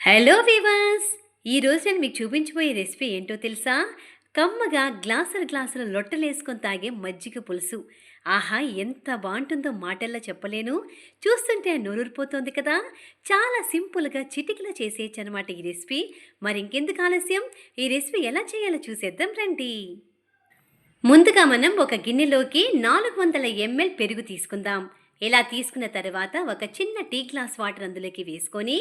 Hello వివాస్ ఈరోజు నేను మీకు చూపించబోయే రెసిపీ ఏంటో తెలుసా? కమ్మగా గ్లాసులు గ్లాసులు లొట్టలేసుకొని తాగే మజ్జిగ పులుసు. ఆహా ఎంత బాగుంటుందో మాటల్లో చెప్పలేను. చూస్తుంటే నోరూరిపోతుంది కదా. చాలా సింపుల్గా చిటికలో చేసేయచ్చు అనమాట ఈ రెసిపీ మరి ఇంకెందుకు ఆలస్యం? ఈ రెసిపీ ఎలా చేయాలో చూసేద్దాం రండి. ముందుగా మనం ఒక గిన్నెలోకి నాలుగు వందల ఎంఎల్ పెరుగు తీసుకుందాం. ఇలా తీసుకున్న తర్వాత ఒక చిన్న టీ గ్లాస్ వాటర్ అందులోకి వేసుకొని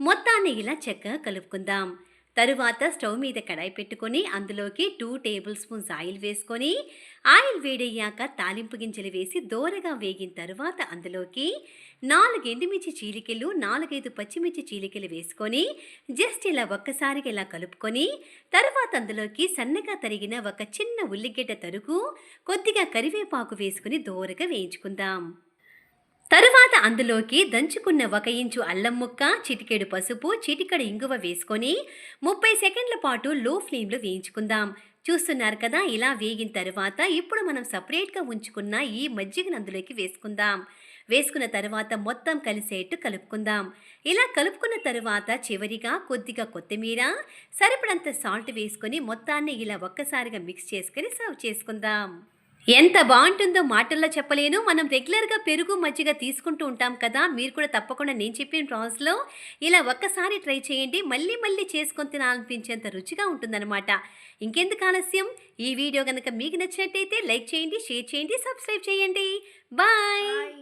మొత్తాన్ని ఇలా చక్కగా కలుపుకుందాం. తరువాత స్టవ్ మీద కడాయి పెట్టుకొని అందులోకి టూ టేబుల్ స్పూన్స్ ఆయిల్ వేసుకొని ఆయిల్ వేడయ్యాక తాలింపు గింజలు వేసి దోరగా వేగిన తర్వాత అందులోకి నాలుగు ఎండుమిర్చి చీలికలు నాలుగైదు పచ్చిమిర్చి చీలికలు వేసుకొని జస్ట్ ఇలా ఒక్కసారిగా ఇలా కలుపుకొని తర్వాత అందులోకి సన్నగా తరిగిన ఒక చిన్న ఉల్లిగడ్డ తరుగు కొద్దిగా కరివేపాకు వేసుకుని దోరగా వేయించుకుందాం. తరువాత అందులోకి దంచుకున్న ఒక ఇంచు అల్లం ముక్క చిటికెడు పసుపు చిటికెడు ఇంగువ వేసుకొని ముప్పై సెకండ్ల పాటు లో ఫ్లేమ్లో వేయించుకుందాం. చూస్తున్నారు కదా ఇలా వేగిన తర్వాత ఇప్పుడు మనం సపరేట్గా ఉంచుకున్న ఈ మజ్జిగను అందులోకి వేసుకుందాం. వేసుకున్న తర్వాత మొత్తం కలిసేట్టు కలుపుకుందాం. ఇలా కలుపుకున్న తర్వాత చివరిగా కొద్దిగా కొత్తిమీర సరిపడంత సాల్ట్ వేసుకొని మొత్తాన్ని ఇలా ఒక్కసారిగా మిక్స్ చేసుకొని సర్వ్ చేసుకుందాం. ఎంత బాగుంటుందో మాటల్లో చెప్పలేను. మనం రెగ్యులర్గా పెరుగు మజ్జిగ తీసుకుంటూ ఉంటాం కదా మీరు కూడా తప్పకుండా నేను చెప్పిన ప్రాసెస్లో ఇలా ఒక్కసారి ట్రై చేయండి. మళ్ళీ మళ్ళీ చేసుకొని తినాలనిపించేంత రుచిగా ఉంటుందన్నమాట. ఇంకెందుకు ఆలస్యం? ఈ వీడియో కనుక మీకు నచ్చినట్టయితే లైక్ చేయండి షేర్ చేయండి సబ్స్క్రైబ్ చేయండి. బాయ్.